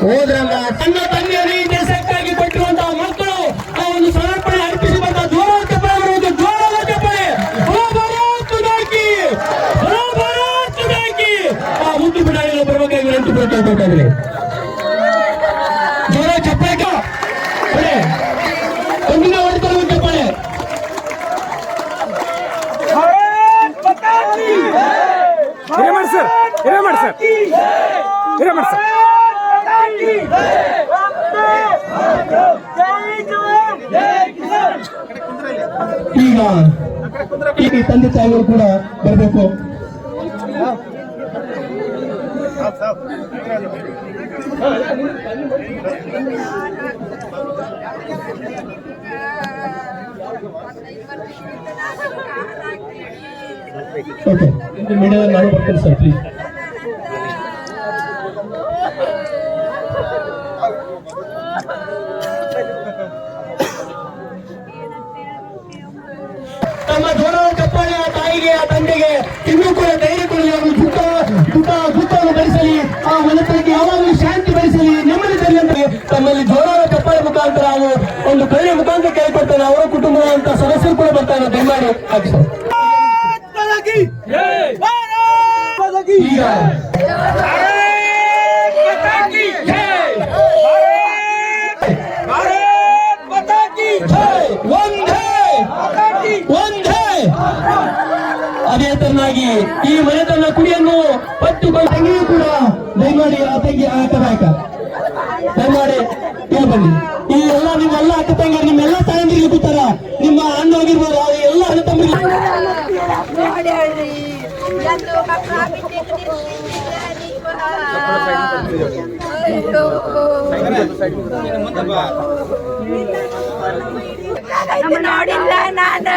ಹೋದ್ರಲ್ಲ ತನ್ನ ತಂದೆಯನ್ನು ಈ ದೇಶಕ್ಕಾಗಿ ಕೊಟ್ಟಿರುವಂತಹ ಮಕ್ಕಳು ಆ ಒಂದು ಸಮರ್ಪಣೆ ಅರ್ಪಿಸಿ ಬಂದ ಜೋರ ಚಪ್ಪಳೆ ಬರುವುದು ಜೋರ ಚಪ್ಪಳೆ ಓ ಭಾರತ್ ಮಾತಾಕಿ! ಓ ಭಾರತ್ ಮಾತಾಕಿ! ಆ ಮುದ್ದು ಬಿಡಾರಿಗಳು ಬರಬೇಕಾಗಿ ವಿನಂತಿ ಕೊಡ್ಬೇಕಾದ್ರೆ ಜೋರ ಚಪ್ಪಳೆ ಕ- ಕಡೆ. ಒಂದಿನ ಹೊಡಿತಾರೆ ಚಪ್ಪಳೆ Hiremath sir Hiremath sir Hiremath sir ಈಗ ಈಗ ಈ ತಂದೆ ತಾಯಿಗಳು ಕೂಡ ಬರಬೇಕು ಓಕೆ ಮೀಡಿಯಾ ನಾನು ಬರ್ತೀನಿ ಸರ್ ಪ್ಲೀಸ್ ಅಂತ ತಮ್ಮಲ್ಲಿ ಜೋರಾದ ಚಪ್ಪಾಳೆ ಮುಖಾಂತರ ಹಾಗೂ ಒಂದು ಕೈಯ ಮುಖಾಂತರ ಕೇಳ್ಕೊಡ್ತೇನೆ. ಅವರ ಕುಟುಂಬದಂತ ಸದಸ್ಯರು ಕೂಡ ಬರ್ತಾರೆ. ದಯಮಾಡಿ ಹಾಕಿ ಈಗ ಅದೇ ತನ್ನಾಗಿ ಈ ಮನೆತನ ಕುಡಿಯನ್ನು ಪಟ್ಟುಕೊಂಡು ತಂಗಿಯೂ ಕೂಡ ದಯಮಾಡಿ ಆ ತಂಗಿ ಆ ಕದಾಕ ದಯಮಾಡಿ ಕೇಳ್ಬನ್ನಿ ಬನ್ನಿ ಈ ಎಲ್ಲ ನಿಮ್ಮೆಲ್ಲ ಅಕ್ಕ ತಂಗಿ ನಿಮ್ಮೆಲ್ಲ ತಾಯಂದಿರಿಗೆ ಕೂತಾರ, ನಿಮ್ಮ ಅಣ್ಣ ಹೋಗಿರ್ಬೋದು ಎಲ್ಲ ಅಣ್ಣ ತಮ್ಮರಿಗೆ ನಮ್ಮ ನೋಡಿಲ್ಲ ನಾನು